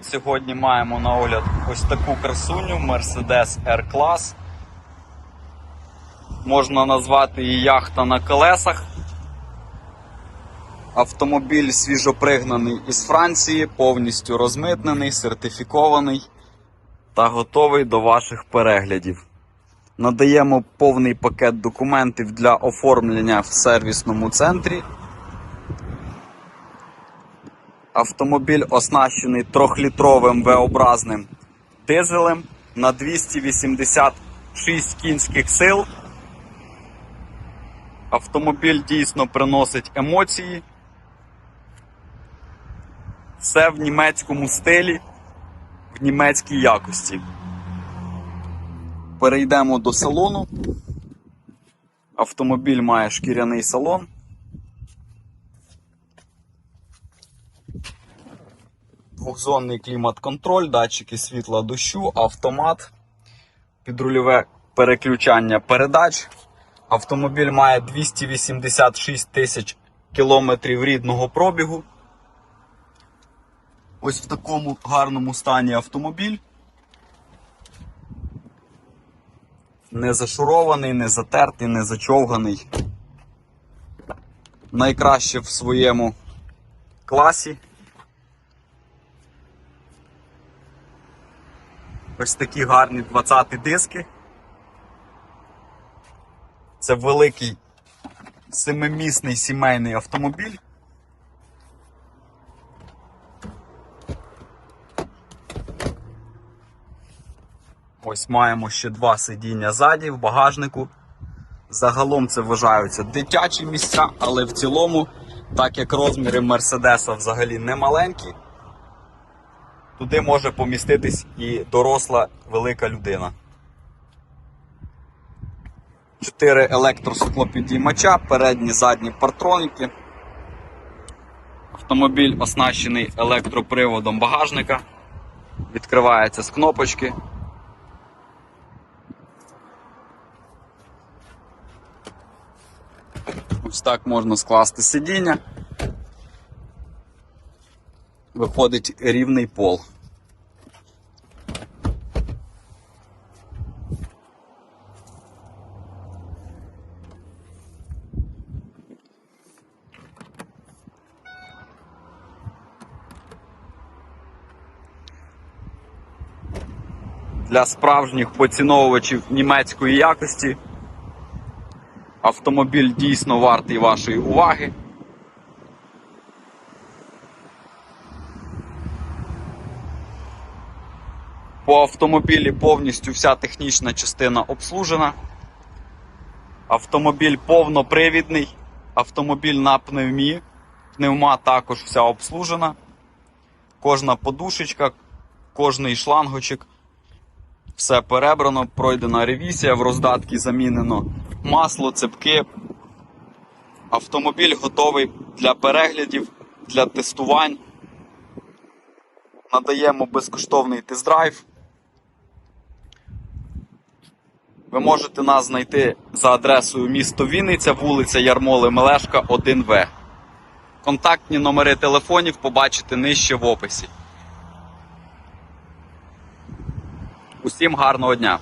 привіт! Сьогодні маємо на огляд ось таку красуню Mercedes R-Class. Можна назвати її яхта на колесах. Автомобіль свіжопригнаний із Франції, повністю розмитнений, сертифікований та готовий до ваших переглядів. Надаємо повний пакет документів для оформлення в сервісному центрі. Автомобіль оснащений трьохлітровим V-образним дизелем на 286 кінських сил. Автомобіль дійсно приносить емоції. Все в німецькому стилі, в німецькій якості. Перейдемо до салону. Автомобіль має шкіряний салон. Двохзонний клімат-контроль, датчики світла дощу, автомат, підрульове переключання передач. Автомобіль має 286 тисяч кілометрів рідного пробігу. Ось в такому гарному стані автомобіль. Не зашурований, не затертий, не зачовганий. Найкраще в своєму класі. Ось такі гарні 20 диски. Це великий семимісний сімейний автомобіль. Ось маємо ще два сидіння ззаді в багажнику. Загалом це вважаються дитячі місця, але в цілому, так як розміри Мерседеса взагалі не маленькі, туди може поміститись і доросла велика людина. Чотири електросклопідіймача, передні задні партроніки. Автомобіль оснащений електроприводом багажника. Відкривається з кнопочки. Ось так можна скласти сидіння. Виходить рівний пол. Для справжніх поціновувачів німецької якості Автомобіль дійсно вартий вашої уваги. По автомобілі повністю вся технічна частина обслужена. Автомобіль повнопривідний, автомобіль на пневмі, пневма також вся обслужена. Кожна подушечка, кожний шлангочок, все перебрано, пройдена ревізія, в роздатки замінено масло, цепки. Автомобіль готовий для переглядів, для тестувань. Надаємо безкоштовний тест-драйв. Ви можете нас знайти за адресою місто Вінниця, вулиця Ярмоли Мелешка, 1В. Контактні номери телефонів побачите нижче в описі. Усім гарного дня!